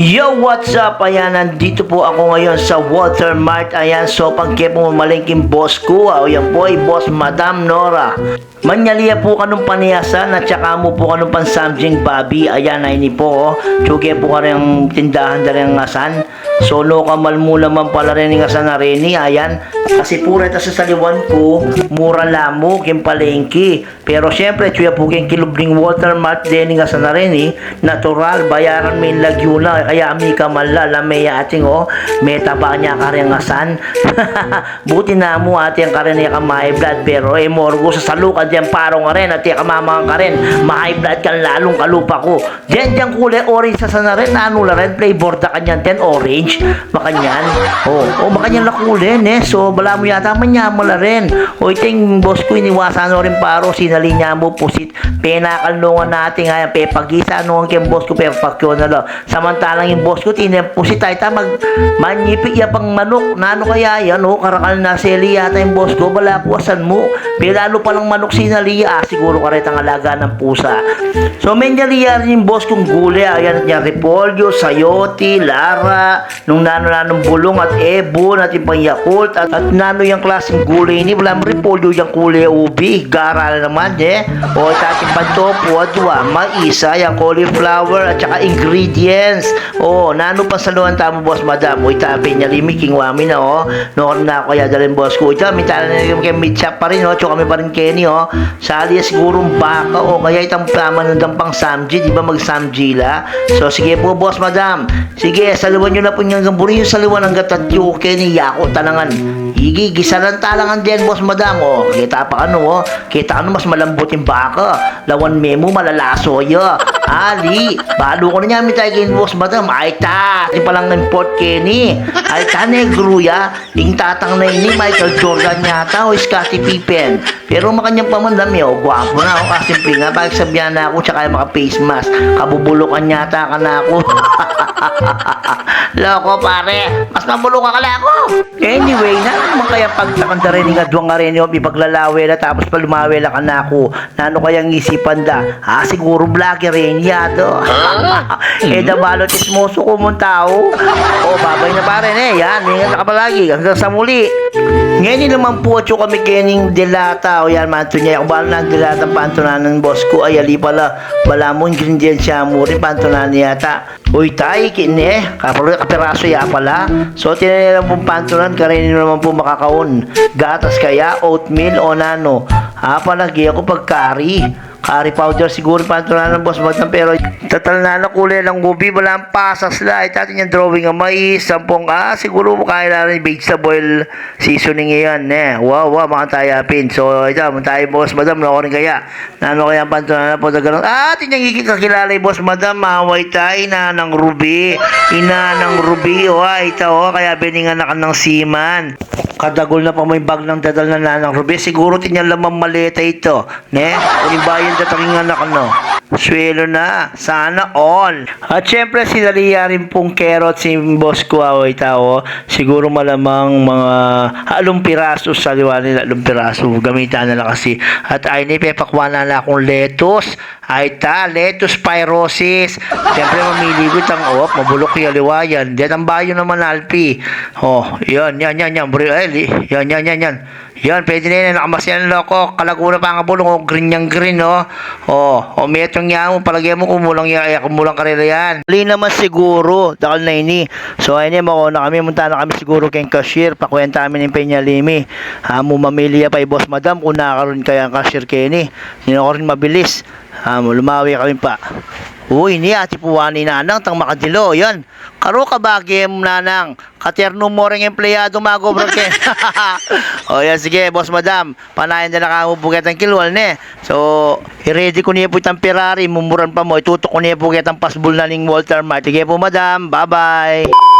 Yo, what's up? Ayan, nandito po ako ngayon sa Walter Mart. Ayan, so pagke po malingking boss ko. Ayan po, boss Madam Nora. Manyaliya po kanong paniyasan at saka mo po kanong pansamjing babi. Ayan, ay ni po. Oh. Tsuge po ka rin tindahan na rin ngasan. So, no kamal mo naman pala rin ng ngasan na rin. Ayan, kasi pura ito sa saliwan ko, mura lamo, kim palengke. Pero syempre, tsuya po keng kilubring Walter Mart din nga sa na rin eh. Natural, bayaran may lagyuna. Kaya mi kamala, lamay ating oh. May taba niya ka rin ngasan. Buti na mo ating ka rin ka may blood. Pero eh, morgo sa salukan diyan parong ka rin. At ka mamang ka rin. May blood ka lalong kalupa ko. Diyan diyan kulay orange sa sana rin. Ano la rin, flavor da kanyan ten orange. Makanyan. Oh, oh makanyan na kulay eh. So, bala mo yata manyamo la rin. O iting boss ko iniwasan no rin paro. Sinali niya mo pusit. Penakalungan natin nga. Pepagisa no ang kiyang boss ko. Pepakyo na lo. Samantalang yung boss ko tinang pusit tayo ta mag manyipik ya pang manok. Nano kaya yan oh. Karakal na seli yata yung boss ko. Bala puwasan mo. Pero lalo palang manok. Ah, siguro ka rin ang alaga ng pusa. So, menyaliya rin yung boss kong gulay. Ayan yan. Repolyo, sayote, lara, nung nano nanong bulong at ebon at yung pang yakult at, at nano yung klaseng gulay ni wala repolyo yung kulay ubi gara na naman eh o tating pantopo at wa maisa yung cauliflower at saka ingredients o nano pa sa luwan tamo boss madam o itabi niya limiking wami na o noon na ako kaya dalhin boss ko ito mitala na yung kay mitsa pa rin o tsaka kami pa rin Kenny o sali siguro baka o kaya itang plama ng dampang samji di ba mag samji la so sige po boss madam sige saluwan nyo na po niyang gamburi yung saluwan ng gatatyo Kenny yako talangan Igi, gisalan talangan din, boss madam. O, kita pa ano, oh. Kita ano, mas malambot yung baka. Lawan memo, malalaso ya. Ali, balo ko na niya, mitay kayo, boss madam. Ay ta, di palang ng Port Kenny. Ay ta, negro ya. Yung tatang na ini, Michael Jordan yata, o Scottie Pippen. Pero makanyang pamandam, eh, oh, gwapo na ako. Kasi nga, bakit sabihan na ako, tsaka mga face mask. Kabubulukan yata ka na ako. Loko pare, mas mabulo ka kala ako. Anyway, na naman kaya pagtakanda rin nga duwang nga rin ipaglalawe na tapos pa lumawe na ka na ako. Nano kayang isipan da? Ah, siguro vlogger rin yado. eh, dabalo tismoso ko mong tao. Oh, babay na pare eh. Yan, ingat ka palagi. Hanggang sa muli. Ngayon naman po at kami kening delata o yan manto niya. Kung bala na delata pantunan ng boss ko ay ali pala. Bala mo ingredients siya mo rin pantunan niya yata. Uy tay, kine, kapro kapiraso ya pala. So tinanilang pong pantunan, kainin naman po makakaon. Gatas kaya, oatmeal o nano. Ha, palagi ako pag curry. Powder siguro pantunan ng boss Madam pero total na na kulay ng gubi wala ang pasas la ito atin yung drawing ng mais sampung ah siguro kaya na rin vegetable seasoning yan eh wow wow mga tayapin so ito mga tayo boss Madam no rin kaya nano kaya ang pantunan na po na ganun ah atin yung ikikakilala yung boss Madam maway tayo na ng ruby ina ng ruby o ah, ito oh kaya biningan na ka ng seaman kadagol na pa may bag ng dadal na nanang Ruby. Siguro tinya lamang maleta ito. Ne? Kung bayan dating anak no. Swelo na. Sana all. At syempre sinaliya rin pong carrot si boss ko tao. Siguro malamang mga halong piraso sa liwa nila. Halong piraso. Gamitan na lang kasi. At ay ni pepakwa na akong lettuce. Ay ta, lettuce pyrosis. Siyempre mamili ko itang op, mabulok yung liwayan. Diyan ang bayo naman alpi. Oh, yan, yan, yan, yan. Ay, li- yan, yan, yan, yan. Yan, pwede na yan. Nakamasyan loko. Kalaguna pa nga bulong. Oh, green yung green, oh. Oh, oh may itong yan mo. Palagyan mo kumulang yan. Kumulang karela yan. Hali naman siguro. Dakal na ini. So, ayun yan. Mako na kami. Munta na kami siguro kay cashier. Pakwenta amin yung penyalimi. Ha, mo mamili pa boss madam. Kung nakakaroon kaya ang cashier Kenny. Hindi na ako rin mabilis. Ha, mo lumawi kami pa. Uy, ni ati puwani nanang tang makadilo. Yan. Karo ka mo nanang. Katerno mo rin empleyado magobro ke. o yan, sige, boss madam. Panayan na nakamubugat ang kilwal ne. So, i-ready ko niya po itang Ferrari. Mumuran pa mo. Itutok ko niya po kitang pasbul na ning Walter Mart. Sige po madam. Bye-bye.